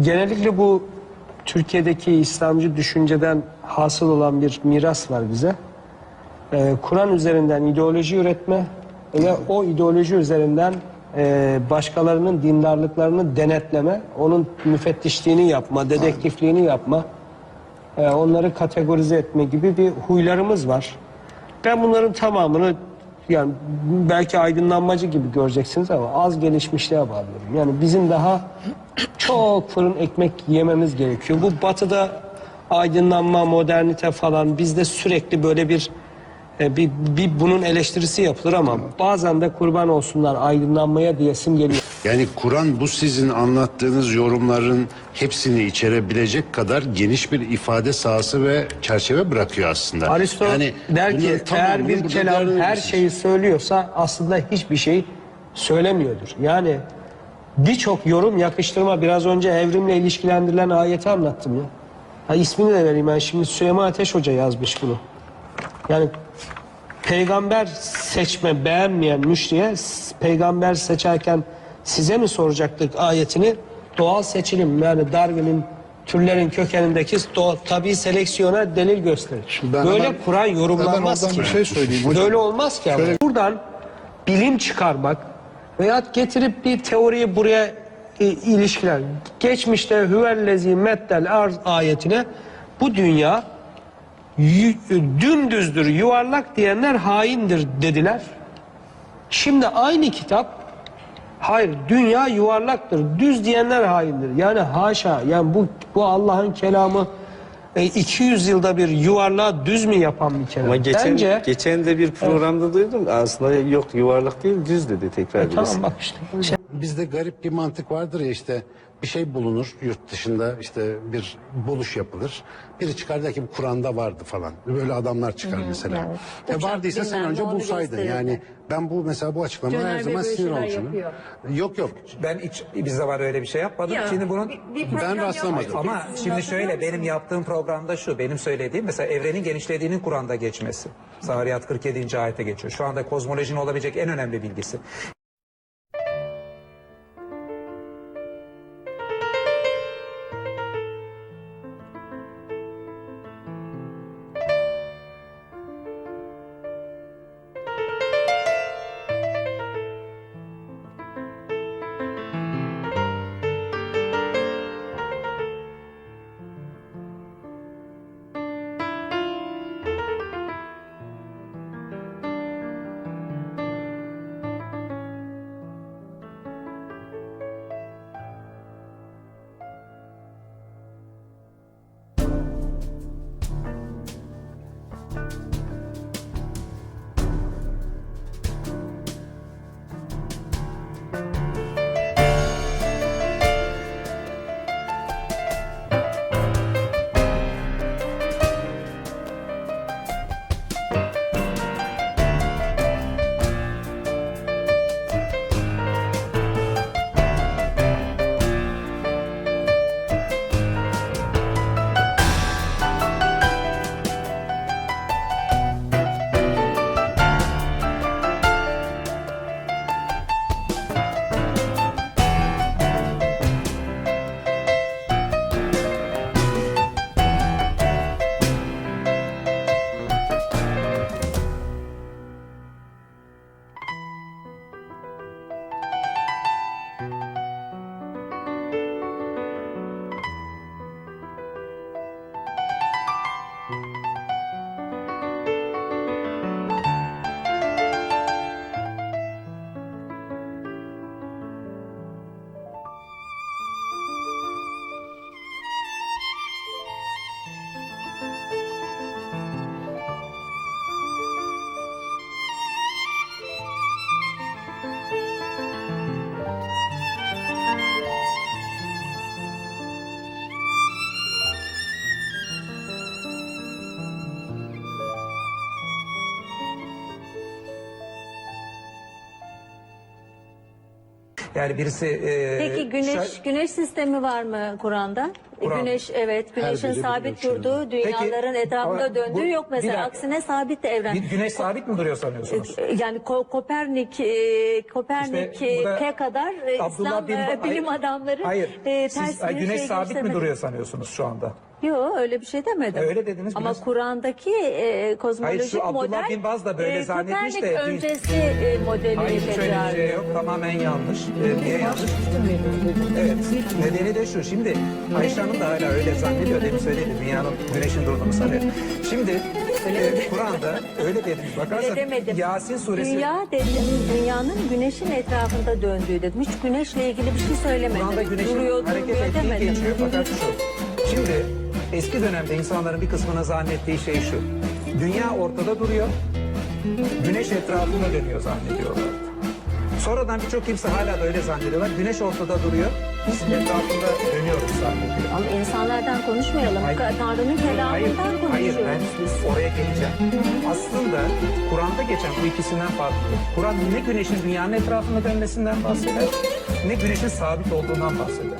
genellikle bu Türkiye'deki İslamcı düşünceden hasıl olan bir miras var bize. Ee, Kur'an üzerinden ideoloji üretme ve o ideoloji üzerinden e, başkalarının dindarlıklarını denetleme, onun müfettişliğini yapma, dedektifliğini yapma, e, onları kategorize etme gibi bir huylarımız var. Ben bunların tamamını yani belki aydınlanmacı gibi göreceksiniz ama az gelişmişliğe bağlıyorum. Yani bizim daha çok fırın ekmek yememiz gerekiyor. Bu batıda aydınlanma, modernite falan bizde sürekli böyle bir e, bir, bir bunun eleştirisi yapılır ama bazen de kurban olsunlar aydınlanmaya diyesim geliyor. Yani Kur'an bu sizin anlattığınız yorumların hepsini içerebilecek kadar geniş bir ifade sahası ve çerçeve bırakıyor aslında. Aristo der bunların ki eğer bir kelam her şeyi söylüyorsa aslında hiçbir şey söylemiyordur. Yani birçok yorum yakıştırma biraz önce evrimle ilişkilendirilen ayeti anlattım ya. Ha, ismini de vereyim ben şimdi Süleyman Ateş Hoca yazmış bunu. Yani peygamber seçme beğenmeyen müşriye peygamber seçerken size mi soracaktık ayetini? Doğal seçilim yani Darwin'in türlerin kökenindeki doğa, tabi seleksiyona delil gösterir. Ben Böyle hemen- Kur'an yorumlanmaz ki. bir şey söyleyeyim hocam. Böyle olmaz ki ama. Buradan bilim çıkarmak veyahut getirip bir teoriyi buraya e, ilişkiler. Geçmişte hüvellezi meddel arz ayetine bu dünya dümdüzdür, yuvarlak diyenler haindir dediler. Şimdi aynı kitap hayır dünya yuvarlaktır, düz diyenler haindir. Yani haşa yani bu bu Allah'ın kelamı e, 200 yılda bir yuvarlağı düz mü yapan bir kelam? Ama geçen, Bence geçen de bir programda duydum. Aslında yok yuvarlak değil düz dedi tekrar birisi. tamam bak işte. Bizde garip bir mantık vardır ya işte bir şey bulunur yurt dışında işte bir buluş yapılır. Biri çıkar der ki bu Kur'an'da vardı falan. Böyle adamlar çıkar mesela. evet. E Uçak vardıysa sen bilmem önce ne bulsaydın. Yani ben bu mesela bu açıklamaya Caner her Bey zaman böyle sinir şeyler olmuşum. yapıyor. Yok yok. Ben hiç bizde var öyle bir şey yapmadım. Ya, Şimdi bunun bir- bir program rastlamadım. yapmıştık ama şimdi hatırlıyor şöyle benim yaptığım programda şu benim söylediğim mesela evrenin genişlediğinin Kur'an'da geçmesi. Zariyat 47. ayete geçiyor. Şu anda kozmolojinin olabilecek en önemli bilgisi. Yani birisi e, Peki güneş şöyle- güneş sistemi var mı Kur'an'da? E, Kur'an- Güneş evet güneşin biri sabit ölçüde. durduğu dünyaların Peki, etrafında ama döndüğü bu- yok bir mesela dakika. aksine sabit de evren. bir güneş sabit mi duruyor sanıyorsunuz? E, Yani Ko- Kopernik e, Kopernik İşte e, kadar e, Abdullah İslam bin- e, bilim Hayır, adamları Hayır. e, Siz, ters ay, bir güneş şey sabit mi göstermedi. duruyor sanıyorsunuz şu anda? Yok öyle bir şey demedim. Öyle dediniz, Ama güneş- Kur'an'daki e, kozmolojik Hayır, şu Abdullah model bin Baz da böyle zannetmiş Kopernik de- öncesi e, modeli Hayır şöyle bir tekrar şey yok. Tamamen yanlış. Ee, niye yanlış? Evet. Nedeni de şu. Şimdi Ayşe Hanım da hala öyle zannediyor. Demin söyledi. Dünyanın güneşin durduğunu sanıyor. Şimdi e, Kur'an'da öyle dediniz. Bakarsan Öyle demedim. Yasin suresi Dünya dedim, dünyanın güneşin etrafında döndüğü dedim. Hiç güneşle ilgili bir şey söylemedim. Kur'an'da güneşin Duruyor, hareket durmuyor ettiği demedim. geçiyor fakat şu. Şimdi eski dönemde insanların bir kısmının zannettiği şey şu. Dünya ortada duruyor. Güneş etrafında dönüyor zannediyorlar. Sonradan birçok kimse hala da öyle zannediyorlar. Güneş ortada duruyor. Biz etrafında dönüyoruz zannediyor. Ama insanlardan konuşmayalım. Hayır. Tanrı'nın Hayır, kelamından hayır konuşuyoruz ben biz. oraya geleceğim. Aslında Kur'an'da geçen bu ikisinden farklı. Kur'an ne güneşin dünyanın etrafında dönmesinden bahseder, ne güneşin sabit olduğundan bahseder.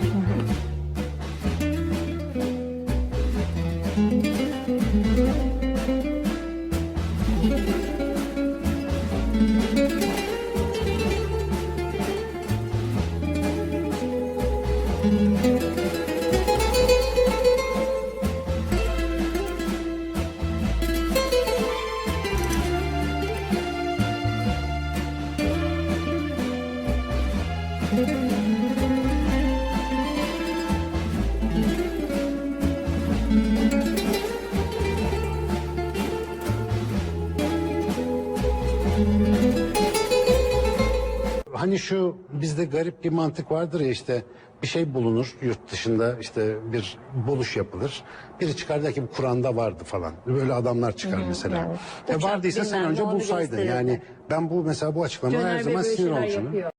Hani şu bizde garip bir mantık vardır ya işte bir şey bulunur yurt dışında işte bir buluş yapılır. Biri çıkar der ki bu Kur'an'da vardı falan. Böyle adamlar çıkar mesela. evet. E Uçak vardıysa sen bilmem önce onu bulsaydın. Yani ben bu mesela bu açıklamaya her zaman böyle sinir şeyler yapıyor.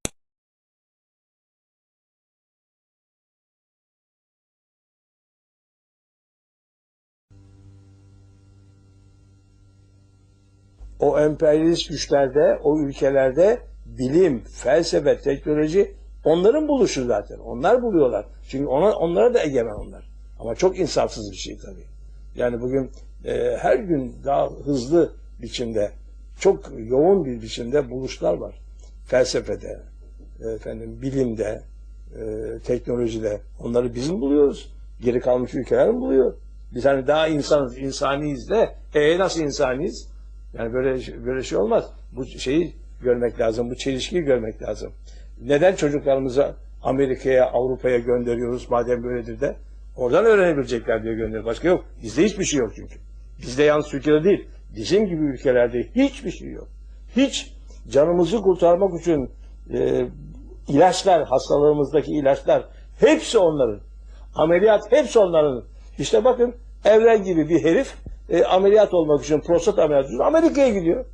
o emperyalist güçlerde, o ülkelerde bilim, felsefe, teknoloji onların buluşu zaten. Onlar buluyorlar. Çünkü ona, onlara da egemen onlar. Ama çok insafsız bir şey tabii. Yani bugün e, her gün daha hızlı biçimde, çok yoğun bir biçimde buluşlar var. Felsefede, e, efendim bilimde, e, teknolojide. Onları biz mi buluyoruz? Geri kalmış ülkeler mi buluyor? Biz hani daha insanız, insaniyiz de, e nasıl insaniyiz? Yani böyle böyle şey olmaz. Bu şeyi görmek lazım, bu çelişkiyi görmek lazım. Neden çocuklarımızı Amerika'ya, Avrupa'ya gönderiyoruz madem böyledir de? Oradan öğrenebilecekler diye gönderiyoruz. Başka yok. Bizde hiçbir şey yok çünkü. Bizde yalnız Türkiye'de değil. Bizim gibi ülkelerde hiçbir şey yok. Hiç canımızı kurtarmak için e, ilaçlar, hastalığımızdaki ilaçlar hepsi onların. Ameliyat hepsi onların. İşte bakın Evren gibi bir herif e, ameliyat olmak için, prostat ameliyatı için Amerika'ya gidiyor.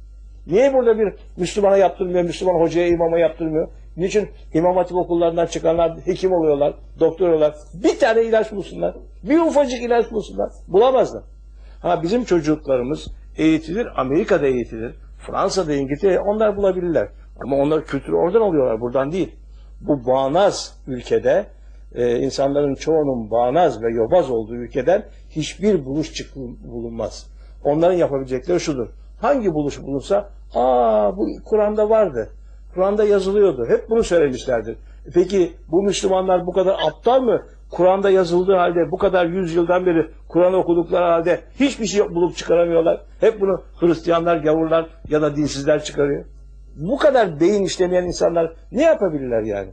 Niye burada bir Müslümana yaptırmıyor, Müslüman hocaya, imama yaptırmıyor? Niçin İmam Hatip okullarından çıkanlar hekim oluyorlar, doktor oluyorlar? Bir tane ilaç bulsunlar. Bir ufacık ilaç bulsunlar. Bulamazlar. Ha bizim çocuklarımız eğitilir, Amerika'da eğitilir, Fransa'da, İngiltere'de onlar bulabilirler. Ama onlar kültürü oradan alıyorlar, buradan değil. Bu bağnaz ülkede e, insanların çoğunun bağnaz ve yobaz olduğu ülkeden hiçbir buluş çık bulunmaz. Onların yapabilecekleri şudur. Hangi buluş bulunsa, aa bu Kur'an'da vardı. Kur'an'da yazılıyordu. Hep bunu söylemişlerdir. E Peki bu Müslümanlar bu kadar aptal mı? Kur'an'da yazıldığı halde bu kadar yüzyıldan beri Kur'an okudukları halde hiçbir şey bulup çıkaramıyorlar. Hep bunu Hristiyanlar, gavurlar ya da dinsizler çıkarıyor. Bu kadar beyin işlemeyen insanlar ne yapabilirler yani?